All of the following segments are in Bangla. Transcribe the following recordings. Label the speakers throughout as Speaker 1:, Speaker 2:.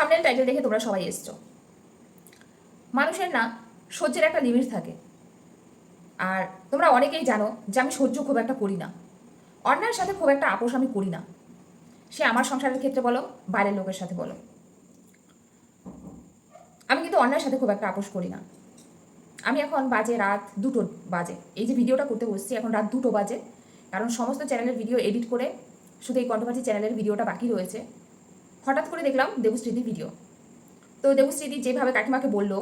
Speaker 1: থামনেল টাইটেল দেখে তোমরা সবাই এসছো। মানুষের না সহ্যের একটা লিমিট থাকে। আর তোমরা অনেকেই জানো যে আমি সহ্য খুব একটা করি না। অন্যায়ের সাথে খুব একটা আপোষ আমি করি না। সে আমার সংসারের ক্ষেত্রে বলো, বাইরের লোকের সাথে বলো। আমি কিন্তু অন্যায়ের সাথে খুব একটা আপোষ করি না। আমি এখন বাজে রাত দুটো বাজে। এই যে ভিডিওটা করতে বসছি, এখন রাত দুটো বাজে। কারণ সমস্ত চ্যানেলের ভিডিও এডিট করে শুধু এই কন্ট্রোভার্সি চ্যানেলের ভিডিওটা বাকি রয়েছে। হঠাৎ করে দেখলাম দেবশ্রীদির ভিডিও তো দেবশ্রীদি যেভাবে কাকিমাকে বলল,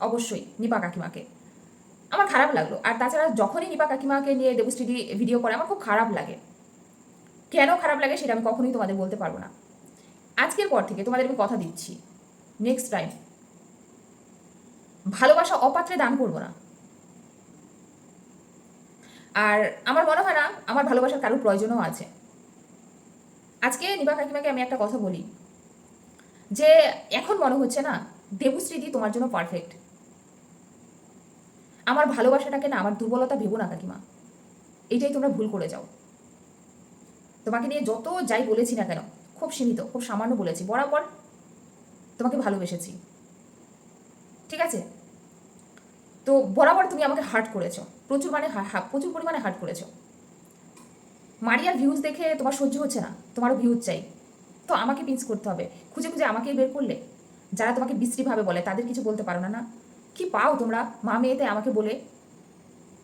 Speaker 1: অবশ্যই নিপা কাকিমাকে। আমার খারাপ লাগল। আর তাছাড়া যখনই নিপা কাকিমাকে নিয়ে দেবশ্রীদি ভিডিও করে, আমার খুব খারাপ লাগে। কেন খারাপ লাগে সেটা আমি কখনোই তোমাদের বলতে পারব না। আজকের পর থেকে তোমাদের আমি কথা দিচ্ছি। নেক্সট টাইম ভালোবাসা অপাত্রে দান করব না। আর আমার মনে হয় না, আমার ভালোবাসার কারোর প্রয়োজনও আছে। আজকে নিবা কাকিমাকে আমি একটা কথা বলি, যে এখন মনে হচ্ছে না দেবশ্রীদি তোমার জন্য পারফেক্ট আমার ভালোবাসাটাকে না, আমার দুর্বলতা ভেবো না কাকিমা। এটাই তোমরা ভুল করে যাও। তোমাকে নিয়ে যত যাই বলেছি না কেন, খুব সীমিত, খুব সামান্য বলেছি, বরাবর তোমাকে ভালোবেসেছি। ঠিক আছে? তো বরাবর তুমি আমাকে হার্ট করেছ, প্রচুর মানে প্রচুর পরিমাণে হার্ট করেছ। মারিয়ার ভিউজ দেখে তোমার সহ্য হচ্ছে না, তোমারও ভিউজ চাই। তো আমাকে পিঞ্চ করতে হবে, খুঁজে খুঁজে আমাকেই বের করলে? যারা তোমাকে বিশ্রীভাবে বলে, তাদের কিছু বলতে পারো না না? কি পাও তোমরা? মা মেয়েতে আমাকে বলে।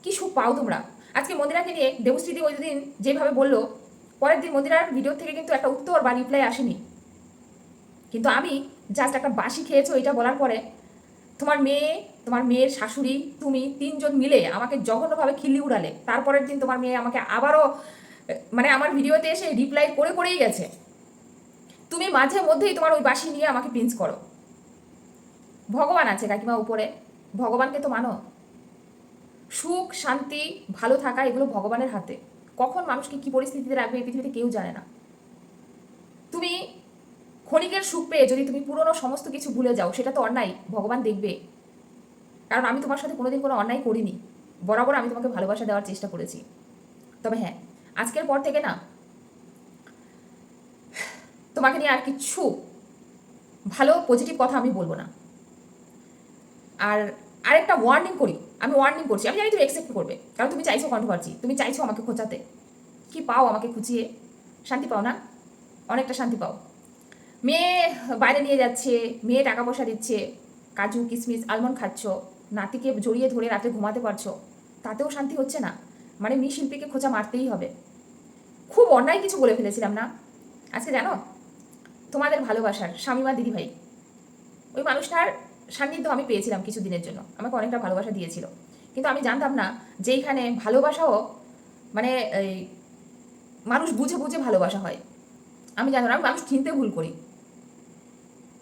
Speaker 1: কি সুখ পাও তোমরা? আজকে মন্দিরাকে নিয়ে দেবশ্রীদি ওই দিন যেভাবে বলল, পরের দিন মন্দিরার ভিডিও থেকে কিন্তু একটা উত্তর বা রিপ্লাই আসেনি। কিন্তু আমি জাস্ট একটা বাসি খেয়েছো, এটা বলার পরে তোমার মেয়ে, তোমার মেয়ের শাশুড়ি, তুমি তিনজন মিলে আমাকে জঘন্যভাবে খিল্লি উড়ালে। তারপরের দিন তোমার মেয়ে আমাকে আবারও মানে আমার ভিডিওতে এসে রিপ্লাই করে করেই গেছে। তুমি মাঝে মধ্যেই তোমার ওই বাসি নিয়ে আমাকে পিঞ্চ করো। ভগবান আছে কাকিমা উপরে, ভগবানকে তো মানো। সুখ, শান্তি, ভালো থাকা, এগুলো ভগবানের হাতে। কখন মানুষকে কি পরিস্থিতিতে রাখবে এই পৃথিবীতে কেউ জানে না। তুমি ক্ষণিকের সুখ পেয়ে যদি তুমি পুরনো সমস্ত কিছু ভুলে যাও, সেটা তো অন্যায়, ভগবান দেখবে। কারণ আমি তোমার সাথে কোনোদিন কোনো অন্যায় করিনি। বরাবর আমি তোমাকে ভালোবাসা দেওয়ার চেষ্টা করেছি। তবে হ্যাঁ আজকের পর থেকে না তোমাকে নিয়ে আর কিচ্ছু ভালো পজিটিভ কথা আমি বলব না। আর আরেকটা ওয়ার্নিং করি, আমি ওয়ার্নিং করছি, আমি জানি তুমি একসেপ্ট করবে, কারণ তুমি চাইছো কন্ট্রোভার্সি তুমি চাইছো আমাকে খোঁচাতে। কি পাও আমাকে খুঁচিয়ে? শান্তি পাও না? অনেকটা শান্তি পাও। মেয়ে বাইরে নিয়ে যাচ্ছে, মেয়ে টাকা পয়সা দিচ্ছে, কাজু কিশমিশ আলমন্ড খাচ্ছ, নাতিকে জড়িয়ে ধরে রাতে ঘুমাতে পারছ, তাতেও শান্তি হচ্ছে না। মানে মি শিল্পীকে খোঁচা মারতেই হবে। খুব অন্যায় কিছু বলে ফেলেছিলাম না? আজকে জানো? তোমাদের ভালোবাসার স্বামী স্বামীমা দিদিভাই। ওই মানুষটার সান্নিধ্য আমি পেয়েছিলাম কিছু দিনের জন্য। আমাকে অনেকটা ভালোবাসা দিয়েছিল। কিন্তু আমি জানতাম না যে এইখানে ভালোবাসাও মানে এই মানুষ বুঝে বুঝে ভালোবাসা হয়। আমি জানো আমি মানুষ চিনতে ভুল করি।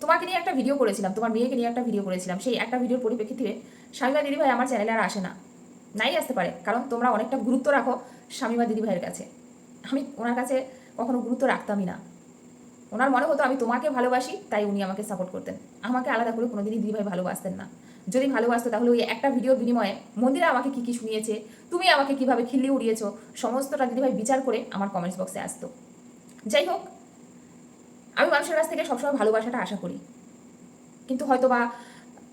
Speaker 1: তোমাকে নিয়ে একটা ভিডিও করেছিলাম, তোমার মেয়েকে নিয়ে একটা ভিডিও করেছিলাম। সেই একটা ভিডিওর পরিপ্রেক্ষিতে স্বামীমা দিদিভাই আমার চ্যানেলে আর আসে না। নাই আসতে পারে। কারণ তোমরা অনেকটা গুরুত্ব রাখো স্বামীমা দিদিভাইয়ের কাছে। আমি ওনার কাছে কখনো গুরুত্ব রাখতামই না। ওনার মনে হতো আমি তোমাকে ভালোবাসি, তাই উনি আমাকে সাপোর্ট করতেন। আমাকে আলাদা করে কোনোদিনই দিদিভাই ভালোবাসতেন না। যদি ভালোবাসতো তাহলে ওই একটা ভিডিওর বিনিময়ে মন্দিরা আমাকে কী কী শুনিয়েছে, তুমি আমাকে কীভাবে খিল্লি উড়িয়েছো, সমস্তটা দিদিভাই বিচার করে আমার কমেন্টস বক্সে আসতো। যাই হোক, আমি মানুষের কাছ থেকে সবসময় ভালোবাসাটা আশা করি। কিন্তু হয়তো বা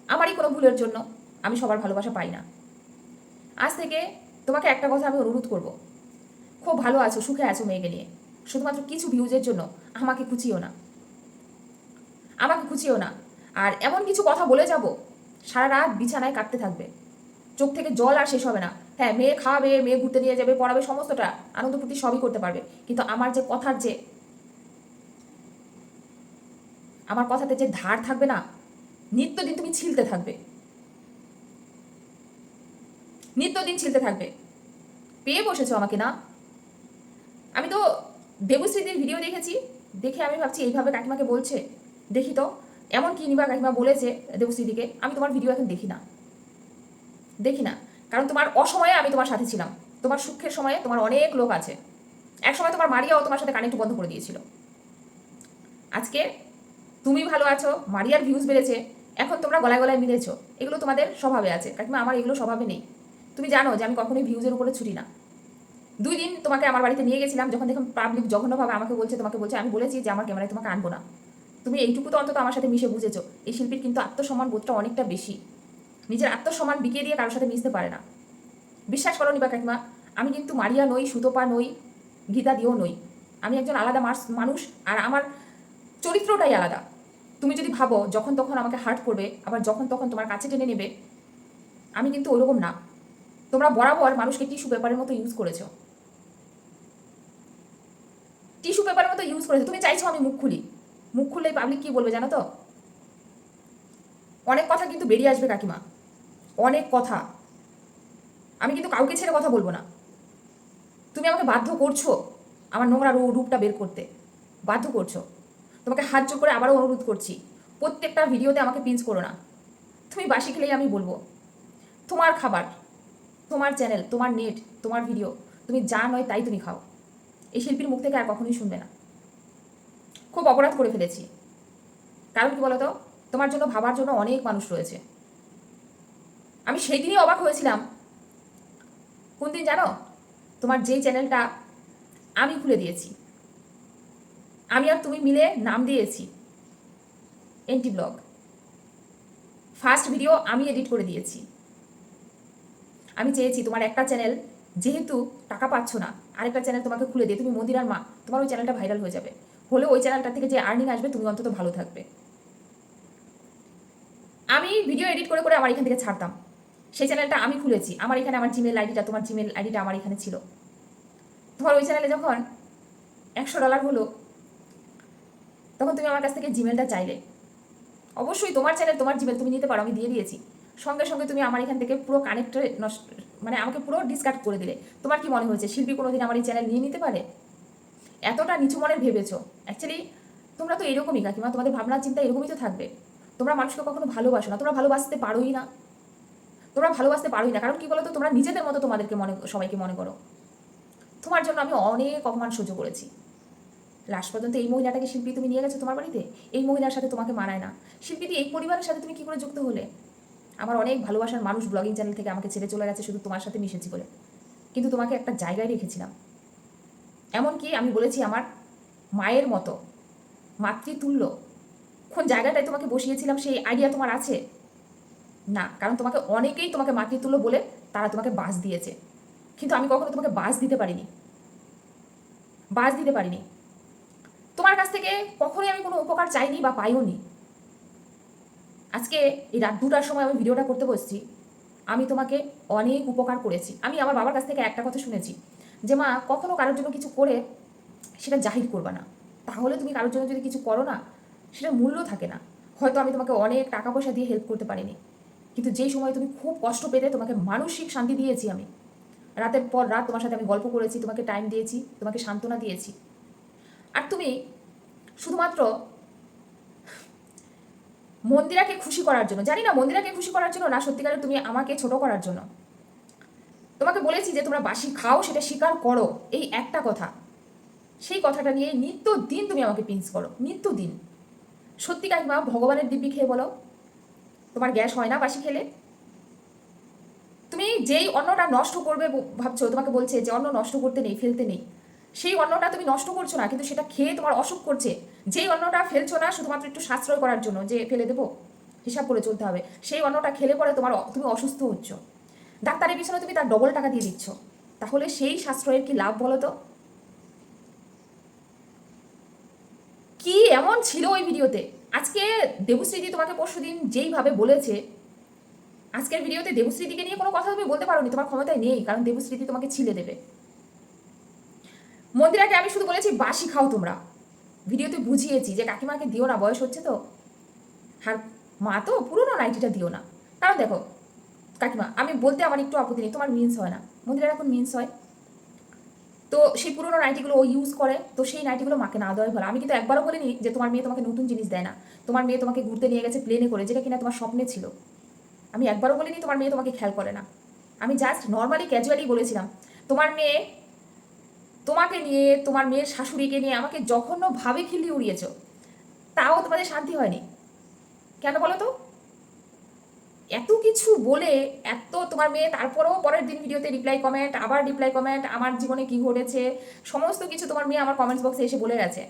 Speaker 1: আমারই কোনো ভুলের জন্য আমি সবার ভালোবাসা পাই না। আজ থেকে তোমাকে একটা কথা আমি অনুরোধ করব। খুব ভালো আছো, সুখে আছো মেয়েকে নিয়ে। শুধুমাত্র কিছু ভিউজের জন্য আমাকে খুঁচিও না। আমাকে খুঁচিও না। আর এমন কিছু কথা বলে যাব, সারা রাত বিছানায় কাটতে থাকবে। চোখ থেকে জল আর শেষ হবে না। হ্যাঁ মেয়ে খাওয়াবে মেয়ে ঘুরতে নিয়ে যাবে, পড়াবে, সমস্তটা আনন্দ প্রতি সবই করতে পারবে। কিন্তু আমার যে কথার যে আমার কথাতে যে ধার থাকবে না, নিত্যদিন তুমি ছিলতে থাকবে। নিত্যদিন ছিলতে থাকবে। পেয়ে বসেছো আমাকে, না? আমি তো দেবশ্রীদের ভিডিও দেখেছি। দেখে আমি ভাবছি, এইভাবে কাকিমাকে বলছে। দেখি তো, এমন কি নিবা কাকিমা বলেছে দেবশ্রীদিকে? আমি তোমার ভিডিও এখন দেখি না। দেখি না। কারণ তোমার অসময়ে আমি তোমার সাথে ছিলাম। তোমার সুখের সময়ে তোমার অনেক লোক আছে। এক সময় তোমার মারিয়াও তোমার সাথে কানেক্ট বন্ধ করে দিয়েছিল। আজকে তুমি ভালো আছো, মারিয়ার ভিউজ বেড়েছে। এখন তোমরা গলায় গলায় মিলেছো। এগুলো তোমাদের স্বভাবে আছে। কাকিমা, আমার এগুলো স্বভাবে নেই। তুমি জানো যে আমি কখনোই ভিউজের উপরে ছুটি না। দুই দিন তোমাকে আমার বাড়িতে নিয়ে গেছিলাম, যখন দেখুন পাবলিক জঘন্যভাবে আমাকে বলছে, তোমাকে বলছে, আমি বলেছি যে আমার ক্যামেরায় তোমাকে আনব না। তুমি এইটুকু তো অন্তত আমার সাথে মিশে বুঝেছ, এই শিল্পীর কিন্তু আত্মসম্মান বোধটা অনেকটা বেশি। নিজের আত্মসম্মান বিকিয়ে দিয়ে কারোর সাথে মিশতে পারে না। বিশ্বাস করো নিবা কাকিমা, আমি কিন্তু মারিয়া নই, সুতপা নই, গীতা দিও নই। আমি একজন আলাদা মানুষ, আর আমার চরিত্রটাই আলাদা। তুমি যদি ভাবো যখন তখন আমাকে হার্ট করবে, আবার যখন তখন তোমার কাছে টেনে নেবে, আমি কিন্তু ওরকম না। তোমরা বরাবর মানুষকে টিস্যু পেপারের মতো ইউজ করেছ। টিস্যু পেপারের মতো ইউজ করেছ। তুমি চাইছো আমি মুখ খুলি। মুখ খুললেই পাবলিক কি বলবে জানো তো? অনেক কথা কিন্তু বেরিয়ে আসবে কাকিমা। অনেক কথা। আমি কিন্তু কাউকে ছেড়ে কথা বলব না। তুমি আমাকে বাধ্য করছ আমার নোংরা রূপটা বের করতে। বাধ্য করছ। তোমাকে হাত জোর করে আবারও অনুরোধ করছি। প্রত্যেকটা ভিডিওতে আমাকে পিঞ্চ করো না। তুমি বাসি খেলেই আমি বলব। তোমার খাবার। তোমার চ্যানেল তোমার নেট তোমার ভিডিও তুমি যা নয় তাই তুমি খাও। এই শিল্পীর মুখ থেকে আর কখনোই শুনবে না। খুব অপরাধ করে ফেলেছি। কারণ কি বলতো? তোমার জন্য ভাবার জন্য অনেক মানুষ রয়েছে। আমি সেই দিনই অবাক হয়েছিলাম। কোন দিন জানো? তোমার যেই চ্যানেলটা আমি খুলে দিয়েছি। আমি আর তুমি মিলে নাম দিয়েছি। এনটি ব্লগ ফার্স্ট ভিডিও আমি এডিট করে দিয়েছি। আমি চেয়েছি তোমার একটা চ্যানেল যেহেতু টাকা পাচ্ছ না, আরেকটা চ্যানেল তোমাকে খুলে দিয়ে, তুমি মন্দিরার মা, তোমার ওই চ্যানেলটা ভাইরাল হয়ে যাবে। হলে ওই চ্যানেলটা থেকে যে আর্নিং আসবে, তুমি অন্তত ভালো থাকবে। আমি ভিডিও এডিট করে করে আমার এখান থেকে ছাড়তাম। সেই চ্যানেলটা আমি খুলেছি। আমার এখানে আমার জিমেল আইডিটা তোমার জিমেল আইডিটা আমার এখানে ছিল। তোমার ওই চ্যানেলে যখন একশো ডলার হলো, তখন তুমি আমার কাছ থেকে জিমেলটা চাইলে। অবশ্যই তোমার চ্যানেল তোমার জিমেল তুমি নিতে পারো, আমি দিয়ে দিয়েছি। সঙ্গে সঙ্গে তুমি আমার এখান থেকে পুরো কানেক্টে নষ্ট মানে আমাকে পুরো ডিসকার্ড করে দিলে। তোমার কি মনে হয়েছে? শিল্পী কোনোদিন আমার এই চ্যানেল নিয়ে নিতে পারে? এতটা নিচু মনের ভেবেছো। অ্যাকচুয়ালি তোমরা তো এরকমই কাকিমা, তোমাদের ভাবনা চিন্তা এরকমই তো থাকবে। তোমরা মানুষকে কখনো ভালোবাসো না, তোমরা ভালোবাসতে পারোই না। তোমরা ভালোবাসতে পারোই না, কারণ কি বলতো? তোমরা নিজেদের মতো তোমাদেরকে মনে, সবাইকে মনে করো। তোমার জন্য আমি অনেক অপমান সহ্য করেছি। লাস্ট পর্যন্ত এই মহিলাটাকে শিল্পী তুমি নিয়ে গেছো তোমার বাড়িতে? এই মহিলার সাথে তোমাকে মানায় না। শিল্পীটি এই পরিবারের সাথে তুমি কি করে যুক্ত হলে? আমার অনেক ভালোবাসার মানুষ ব্লগিং চ্যানেল থেকে আমাকে ছেড়ে চলে গেছে, শুধু তোমার সাথে মিশেছি বলে। কিন্তু তোমাকে একটা জায়গায় রেখেছিলাম। এমনকি আমি বলেছি আমার মায়ের মতো, মাতৃতুল্য। কোন জায়গাটায় তোমাকে বসিয়েছিলাম, সেই আইডিয়া তোমার আছে? না, কারণ তোমাকে অনেকেই তোমাকে মাতৃতুল্য বলে তারা তোমাকে বাস দিয়েছে। কিন্তু আমি কখনো তোমাকে বাস দিতে পারিনি। বাস দিতে পারিনি। তোমার কাছ থেকে কখনোই আমি কোনো উপকার চাইনি বা পাইও নি আজকে এই রাত দুটার সময় আমি ভিডিওটা করতে বসছি, আমি তোমাকে অনেক উপকার করেছি। আমি আমার বাবার কাছ থেকে একটা কথা শুনেছি যে, মা, কখনো কারোর জন্য কিছু করে সেটা জাহির করবা না। তাহলে তুমি কারোর জন্য যদি কিছু করো না, সেটার মূল্য থাকে না। হয়তো আমি তোমাকে অনেক টাকা পয়সা দিয়ে হেল্প করতে পারিনি। কিন্তু যেই সময় তুমি খুব কষ্ট পেতে তোমাকে মানসিক শান্তি দিয়েছি আমি, রাতের পর রাত তোমার সাথে আমি গল্প করেছি, তোমাকে টাইম দিয়েছি, তোমাকে সান্ত্বনা দিয়েছি। আর তুমি শুধুমাত্র মন্দিরাকে খুশি করার জন্য। জানি না মন্দিরাকে খুশি করার জন্য না, সত্যিকারে তুমি আমাকে ছোট করার জন্য। তোমাকে বলেছি যে তোমরা বাসি খাও, সেটা স্বীকার করো। এই একটা কথা। সেই কথাটা নিয়ে নিত্য দিন তুমি আমাকে পিন্স করো। নিত্য দিন সত্যি কাকিমা, ভগবানের দিব্যি খেয়ে বলো। তোমার গ্যাস হয় না বাসি খেলে? তুমি যেই অন্নটা নষ্ট করবে ভাবছ, তোমাকে বলছে যে অন্ন নষ্ট করতে নেই, ফেলতে নেই। সেই অন্নটা তুমি নষ্ট করছ না, কিন্তু সেটা খেয়ে তোমার অসুখ করছে। যেই অন্নটা ফেলছো না, শুধুমাত্র একটু সাশ্রয় করার জন্য, যে ফেলে দেবো, হিসাব করে চলতে হবে। সেই অন্নটা খেলে পরে তোমার তুমি অসুস্থ হচ্ছ। ডাক্তারের পিছনে তুমি তার ডবল টাকা দিয়ে দিচ্ছ। তাহলে সেই সাশ্রয়ের কি লাভ বলো তো? কি এমন ছিল ওই ভিডিওতে? আজকে দেবশ্রীদি তোমাকে পরশুদিন যেইভাবে বলেছে, আজকের ভিডিওতে দেবশ্রীদিকে নিয়ে কোনো কথা তুমি বলতে পারোনি, তোমার ক্ষমতায় নেই, কারণ দেবশ্রীদি তোমাকে ছিলে দেবে। মন্দিরাকে আমি শুধু বলেছি বাসি খাও তোমরা। ভিডিওতে বুঝিয়েছি যে কাকিমাকে দিও না, বয়স হচ্ছে তো। আর মা তো পুরোনো নাইটিটা দিও না। কারণ দেখো, কাকিমা, আমি বলতে আমার একটু আপত্তি নেই, তোমার মিন্স হয় না। মন্দিরের এখন মিন্স হয়। তো সেই পুরোনো নাইটিগুলো ও ইউজ করে, তো সেই নাইটিগুলো মাকে না দেওয়াই ভালো। আমি কিন্তু একবারও বলিনি যে তোমার মেয়ে তোমাকে নতুন জিনিস দেয় না। তোমার মেয়ে তোমাকে ঘুরতে নিয়ে গেছে প্লেনে করে, যেটা কিনা তোমার স্বপ্নে ছিল। আমি একবারও বলিনি তোমার মেয়ে তোমাকে খেয়াল করে না। আমি জাস্ট নর্মালি ক্যাজুয়ালি বলেছিলাম, তোমার মেয়ে তোমাকে নিয়ে, তোমার মেয়ের শাশুড়িকে নিয়ে আমাকে জঘন্যভাবে খিল্লি উড়িয়েছ। তাও তোমাদের শান্তি হয়নি। কেন বলো তো? এত কিছু বলে এত তোমার মেয়ে, তারপরেও পরের দিন ভিডিওতে রিপ্লাই কমেন্ট আবার রিপ্লাই কমেন্ট আমার জীবনে কি ঘটেছে, সমস্ত কিছু তোমার মেয়ে আমার কমেন্টস বক্সে এসে বলে গেছে।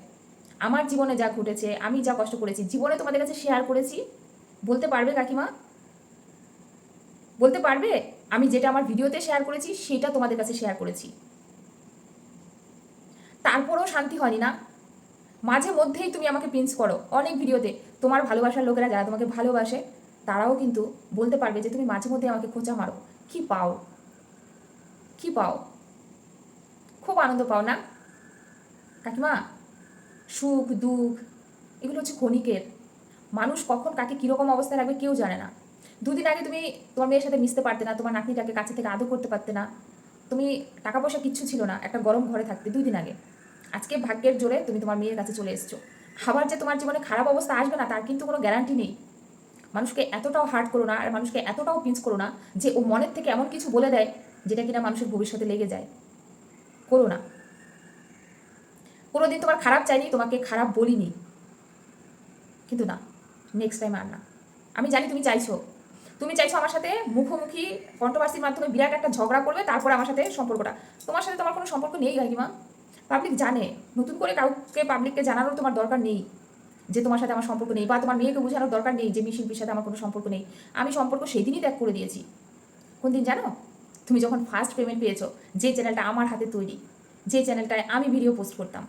Speaker 1: আমার জীবনে যা ঘটেছে, আমি যা কষ্ট করেছি, জীবনে তোমাদের কাছে শেয়ার করেছি। বলতে পারবে কাকিমা? বলতে পারবে? আমি যেটা আমার ভিডিওতে শেয়ার করেছি, সেটা তোমাদের কাছে শেয়ার করেছি। তারপরেও শান্তি হয়নি না। মাঝে মধ্যেই তুমি আমাকে পিঞ্চ করো। অনেক ভিডিওতে তোমার ভালোবাসার লোকেরা যারা তোমাকে ভালোবাসে, তারাও কিন্তু বলতে পারবে যে তুমি মাঝে মধ্যে আমাকে খোঁচা মারো। কি পাও? কি পাও? খুব আনন্দ পাও না? কাকিমা, সুখ, দুঃখ, এগুলো হচ্ছে ক্ষণিকের। মানুষ কখন কাকে কীরকম অবস্থায় রাখবে কেউ জানে না। দুদিন আগে তুমি তোমার মেয়ের সাথে মিশতে পারতে না, তোমার নাতনিটাকে কাছে থেকে আদর করতে পারতে না। তুমি টাকা পয়সা কিচ্ছু ছিল না, একটা গরম ঘরে থাকতে দুই দিন আগে। আজকে ভাগ্যের জোরে তুমি তোমার মেয়ের কাছে চলে এসছো। আবার যে তোমার জীবনে খারাপ অবস্থা আসবে না, তার কিন্তু কোনো গ্যারান্টি নেই। মানুষকে এতটাও হার্ট করো না আর মানুষকে এতটাও পিঞ্চ করো না যে ও মনের থেকে এমন কিছু বলে দেয় যেটা কিনা মানুষের ভবিষ্যতে লেগে যায়। করো না। কোনোদিন তোমার খারাপ চাইনি, তোমাকে খারাপ বলিনি। কিন্তু না নেক্সট টাইম আর না। আমি জানি তুমি চাইছো। তুমি চাইছো আমার সাথে মুখোমুখি কন্ট্রোভার্সির মাধ্যমে বিরাট একটা ঝগড়া করবে, তারপর আমার সাথে সম্পর্কটা। তোমার সাথে তোমার কোনো সম্পর্ক নেই কাকিমা পাবলিক জানে। নতুন করে কাউকে পাবলিককে জানানোর তোমার দরকার নেই যে তোমার সাথে আমার সম্পর্ক নেই বা তোমার মেয়েকে বোঝানোর দরকার নেই যে শিল্পীর সাথে আমার কোনো সম্পর্ক নেই। আমি সম্পর্ক সেদিনই ত্যাগ করে দিয়েছি। কোন দিন জানো? তুমি যখন ফার্স্ট পেমেন্ট পেয়েছ, যে চ্যানেলটা আমার হাতে তৈরি, যে চ্যানেলটায় আমি ভিডিও পোস্ট করতাম,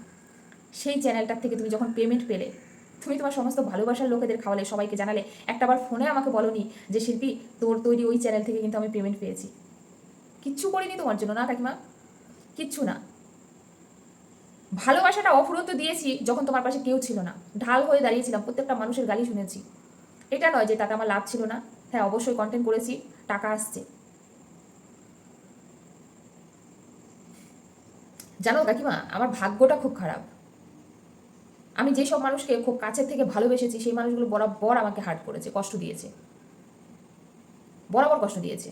Speaker 1: সেই চ্যানেলটার থেকে তুমি যখন পেমেন্ট পেলে, তুমি তোমার সমস্ত ভালোবাসার লোকেদের খাওয়ালে, সবাইকে জানালে। একটাবার ফোনে আমাকে বলনি যে, শিল্পী, তোর তৈরি ওই চ্যানেল থেকে কিন্তু আমি পেমেন্ট পেয়েছি। কিচ্ছু করিনি তোমার জন্য, না কাকিমা? কিচ্ছু না। ভালোবাসাটা অফুরন্ত দিয়েছি যখন তোমার পাশে কেউ ছিল না। ঢাল হয়ে দাঁড়িয়েছিলাম, প্রত্যেকটা মানুষের গালি শুনেছি। এটা নয় যে তাতে আমার লাভ ছিল না। হ্যাঁ অবশ্যই কন্টেন্ট করেছি, টাকা আসছে। জানো কাকিমা, আমার ভাগ্যটা খুব খারাপ। আমি যেসব মানুষকে খুব কাছের থেকে ভালোবেসেছি, সেই মানুষগুলো বরাবর আমাকে হার্ট করেছে, কষ্ট দিয়েছে। বরাবর কষ্ট দিয়েছে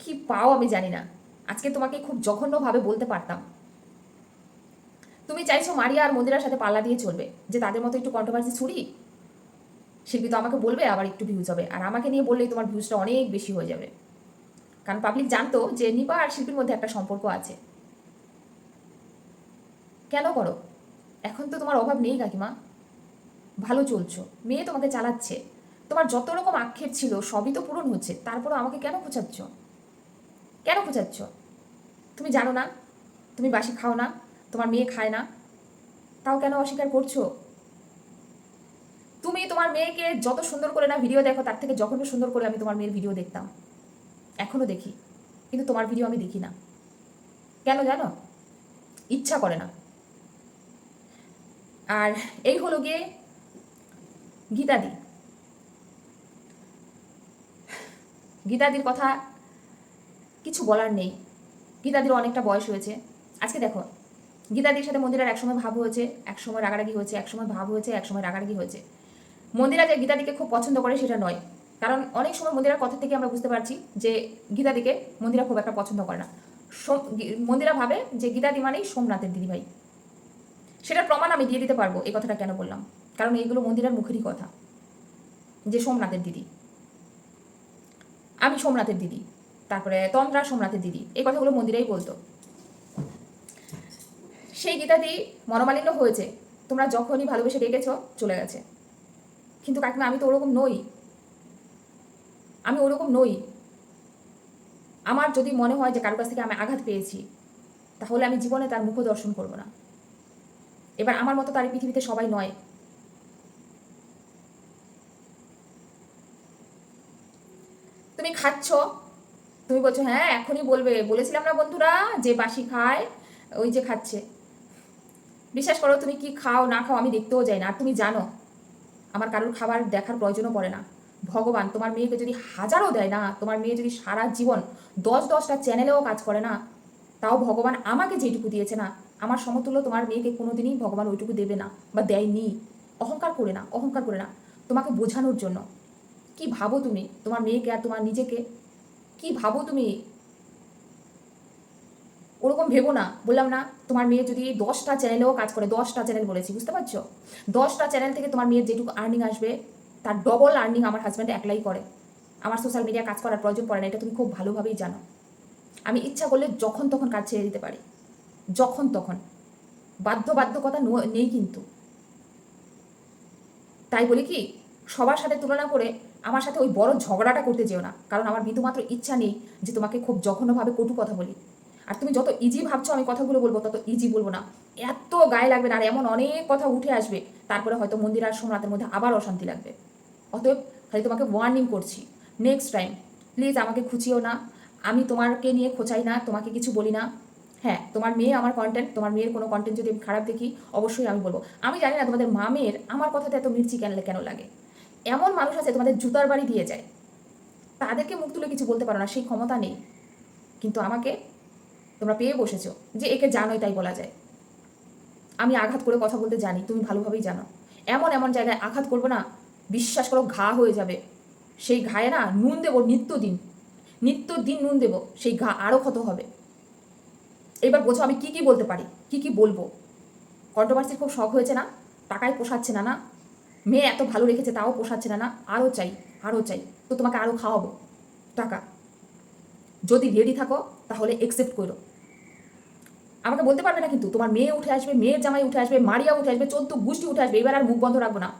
Speaker 1: কি পাও আমি জানি না। আজকে তোমাকে খুব জঘন্যভাবে বলতে পারতাম। তুমি চাইছো মারিয়া আর মন্দিরার সাথে পাল্লা দিয়ে চলবে, যে তাদের মতো একটু কন্ট্রোভার্সি ছুড়ি শিল্পী তো আমাকে বলবে, আবার একটু ভিউজ হবে। আর আমাকে নিয়ে বললেই তোমার ভিউজটা অনেক বেশি হয়ে যাবে। কারণ পাবলিক জানতো যে নিপা আর শিল্পীর মধ্যে একটা সম্পর্ক আছে। কেন করো? এখন তো তোমার অভাব নেই কাকিমা। ভালো চলছো। মেয়ে তোমাকে চালাচ্ছে। তোমার যত রকম আক্ষেপ ছিল, সবই তো পূরণ হচ্ছে। তারপরও আমাকে কেন খোঁচাচ্ছ? কেন খোঁচাচ্ছ তুমি জানো না, তুমি বাসি খাও না, তোমার মেয়ে খায় না, তাও কেন অস্বীকার করছ? তুমি তোমার মেয়েকে যত সুন্দর করে না ভিডিও দেখো, তার থেকে যখন সুন্দর করে আমি তোমার মেয়ের ভিডিও দেখতাম। এখনও দেখি, কিন্তু তোমার ভিডিও আমি দেখি না। কেন জানো? ইচ্ছা করে না। আর এই হলো গিয়ে গীতাদি। গীতাদির কথা কিছু বলার নেই। গীতাদির অনেকটা বয়স হয়েছে। আজকে দেখো, গীতাদির সাথে মন্দিরার একসময় ভাব হয়েছে, একসময় রাগারাগি হয়েছে, একসময় ভাব হয়েছে, একসময় রাগারাগি হয়েছে। মন্দিরা যে গীতাদিকে খুব পছন্দ করে সেটা নয়। কারণ অনেক সময় মন্দিরার কথা থেকে আমরা বুঝতে পারছি যে গীতাদিকে মন্দিরা খুব একটা পছন্দ করে না। মন্দিরা ভাবে যে গীতাদি মানেই সোমনাথের দিদিভাই। সেটার প্রমাণ আমি দিয়ে দিতে পারব, এই কথাটা কেন বললাম? কারণ এইগুলো মন্দিরার মুখেরই কথা। যে সোমনাথের দিদি। আমি সোমনাথের দিদি। তারপরে তন্ত্রা সোমনাথের দিদি। এই কথাগুলো মন্দিরেই বলতো। সেই গীতাদি মনোমালিন্য হয়েছে। তোমরা যখনই ভালোবেসে ডেকেছ, চলে গেছে। কিন্তু কাকিমা, আমি তো ওরকম নই। আমি ওরকম নই। আমার যদি মনে হয় যে কারোর কাছ থেকে আমি আঘাত পেয়েছি, তাহলে আমি জীবনে তার মুখ দর্শন করব না। এবার আমার মতো তার পৃথিবীতে সবাই নয়। তুমি খাচ্ছ তুমি বলছো হ্যাঁ এখনই বলবে। বলেছিলাম না বন্ধুরা, যে বাসি খায়, ওই যে খাচ্ছে। বিশ্বাস করো, তুমি কি খাও, না খাও, আমি দেখতেও যাই না। আর তুমি জানো, আমার কারোর খাবার দেখার প্রয়োজনও পড়ে না। ভগবান, তোমার মেয়েকে যদি হাজারও দেয় না, তোমার মেয়ে যদি সারা জীবন দশ দশটা চ্যানেলেও কাজ করে না, তাও ভগবান আমাকে যেটুকু দিয়েছে না, আমার সমতুল্য তোমার মেয়েকে কোনোদিনই ভগবান ওইটুকু দেবে না বা দেয়নি। অহংকার করে না, অহংকার করে না। তোমাকে বোঝানোর জন্য। কি ভাবো তুমি? তোমার মেয়েকে আর তোমার নিজেকে কি ভাবো তুমি? ওরকম ভেবো না। বললাম, না, তোমার মেয়ে যদি দশটা চ্যানেলেও কাজ করে, দশটা চ্যানেল বলেছি, বুঝতে পারছ? দশটা চ্যানেল থেকে তোমার মেয়ের যেটুকু আর্নিং আসবে, তার ডবল আর্নিং আমার হাজব্যান্ড একলাই করে। আমার সোশ্যাল মিডিয়া কাজ করার প্রয়োজন পড়ে না, এটা তুমি খুব ভালোভাবেই জানো। আমি ইচ্ছা করলে যখন তখন কাজ ছেড়ে দিতে পারি। যখন তখন। বাধ্য বাধ্যকতা নেই কিন্তু। তাই বলি কি, সবার সাথে তুলনা করে আমার সাথে ওই বড় ঝগড়াটা করতে যেও না। কারণ আমার বিন্দুমাত্র ইচ্ছা নেই যে তোমাকে খুব জঘন্যভাবে কটু কথা বলি। আর তুমি যত ইজি ভাবছ আমি কথাগুলো বলব, তত ইজি বলব না। এত গায়ে লাগবে না, আর এমন অনেক কথা উঠে আসবে, তারপরে হয়তো মন্দির আর সোমনাথের মধ্যে আবার অশান্তি লাগবে। অতএব খালি তোমাকে ওয়ার্নিং করছি নেক্সট টাইম প্লিজ আমাকে খুঁচিও না। আমি তোমাকে নিয়ে খোঁচাই না, তোমাকে কিছু বলি না। হ্যাঁ তোমার মেয়ে আমার কন্টেন্ট তোমার মেয়ের কোনো কন্টেন্ট যদি আমি খারাপ দেখি, অবশ্যই আমি বলব। আমি জানি না তোমাদের মা মেয়ের আমার কথাতে এত মির্চি কেন কেন লাগে। এমন মানুষ আছে তোমাদের জুতার বাড়ি দিয়ে যায়। তাদেরকে মুখ তুলে কিছু বলতে পারো না, সেই ক্ষমতা নেই। কিন্তু আমাকে তোমরা পেয়ে বসেছো যে একে জানোই তাই বলা যায়। আমি আঘাত করে কথা বলতে জানি, তুমি ভালোভাবেই জানো। এমন এমন জায়গায় আঘাত করব না, বিশ্বাস করো ঘা হয়ে যাবে। সেই ঘায়ে না নুন দেবো নিত্যদিন। নিত্যদিন নুন দেবো, সেই ঘা আরও ক্ষত হবে। এবার বোঝো আমি কি কি বলতে পারি, কি কি বলব? কন্ট্রোভার্সির খুব শখ হয়েছে না? টাকায় পোষাচ্ছে না না? মেয়ে এত ভালো রেখেছে, তাও পোষাচ্ছে না না, আরও চাই আরও চাই। তো তোমাকে আরও খাওয়াবো, টাকা। যদি রেডি থাকো, তাহলে একসেপ্ট করো। আমাকে বলতে পারবে না কিন্তু, তোমার মেয়ে উঠে আসবে, মেয়ের জামাই উঠে আসবে, মারিয়া উঠে আসবে, চোদ্দ গোষ্ঠী উঠে আসবে, এবার আর মুখ বন্ধ রাখব না।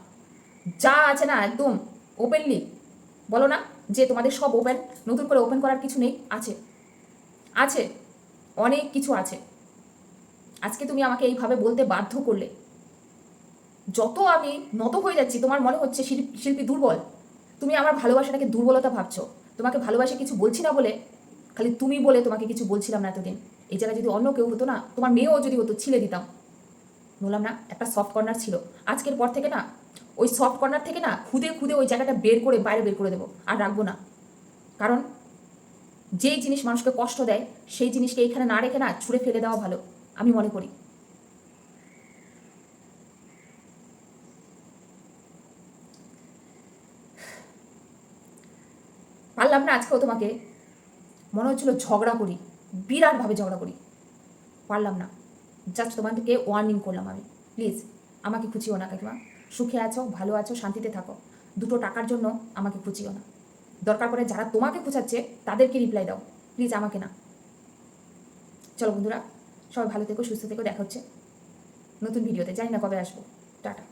Speaker 1: যা আছে না, একদম ওপেনলি বলো না যে তোমাদের সব ওপেন নতুন করে ওপেন করার কিছু নেই, আছে। আছে, অনেক কিছু আছে। আজকে তুমি আমাকে এইভাবে বলতে বাধ্য করলে। যত আমি নত হয়ে যাচ্ছি, তোমার মনে হচ্ছে শিল্পী দুর্বল? তুমি আমার ভালোবাসাটাকে দুর্বলতা ভাবছ। তোমাকে ভালোবাসে কিছু বলছি না বলে, খালি তুমি বলে তোমাকে কিছু বলছিলাম না এতদিন। এই যদি অন্য কেউ হতো না, তোমার মেয়েও যদি হতো, ছিলে দিতাম। বললাম, না, একটা সফট কর্নার ছিল। আজকের পর থেকে না, ওই সফট কর্নার থেকে না, খুদে খুদে ওই জায়গাটা বের করে, বাইরে বের করে দেবো। আর রাখব না। কারণ, যেই জিনিস মানুষকে কষ্ট দেয়, সেই জিনিসকে এইখানে না রেখে না ছুঁড়ে ফেলে দেওয়া ভালো। আমি মনে করি। পারলাম না, আজকেও তোমাকে। মনে হচ্ছিল ঝগড়া করি, বিরাটভাবে ঝগড়া করি। পারলাম না। জাস্ট তোমাদেরকে ওয়ার্নিং করলাম আমি। প্লিজ আমাকে খুঁচিও না কাকিমা। সুখে আছো, ভালো আছো, শান্তিতে থাকো। দুটো টাকার জন্য আমাকে খুঁচিও না। দরকার পড়ে যারা তোমাকে খুঁচাচ্ছে, তাদেরকে রিপ্লাই দাও। প্লিজ আমাকে না। চলো বন্ধুরা, সবাই ভালো থেকো, সুস্থ থেকো, দেখা হচ্ছে নতুন ভিডিওতে জানি না কবে আসব। টাটা।